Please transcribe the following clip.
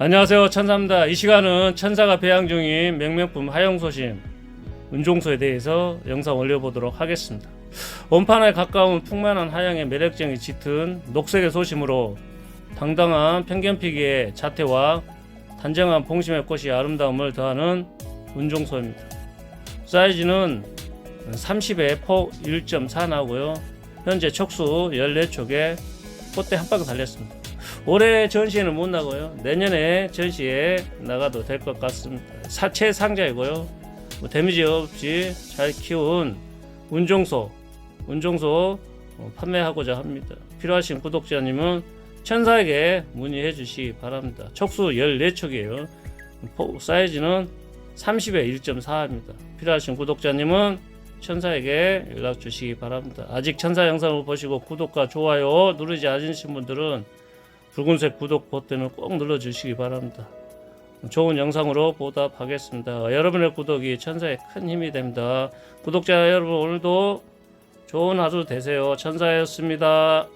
안녕하세요 천사입니다. 이 시간은 천사가 배양 중인 명명품 하용소심 운종소에 대해서 영상 올려보도록 하겠습니다. 원판에 가까운 풍만한 하양의 매력적인 짙은 녹색의 소심으로 당당한 편견피기의 자태와 단정한 봉심의 꽃이 아름다움을 더하는 운종소입니다. 사이즈는 30에 폭 1.4 나오고요. 현재 촉수 14촉에 꽃대 한 바퀴 달렸습니다 올해 전시에는 못 나고요. 내년에 전시에 나가도 될 것 같습니다. 사체 상자이고요. 뭐 데미지 없이 잘 키운 운종소, 운종소 어, 판매하고자 합니다. 필요하신 구독자님은 천사에게 문의해 주시기 바랍니다. 촉수 14촉이에요. 사이즈는 30에 1.4입니다. 필요하신 구독자님은 천사에게 연락 주시기 바랍니다. 아직 천사 영상을 보시고 구독과 좋아요 누르지 않으신 분들은 붉은색 구독 버튼을 꼭 눌러주시기 바랍니다. 좋은 영상으로 보답하겠습니다. 여러분의 구독이 천사에 큰 힘이 됩니다. 구독자 여러분 오늘도 좋은 하루 되세요. 천사였습니다.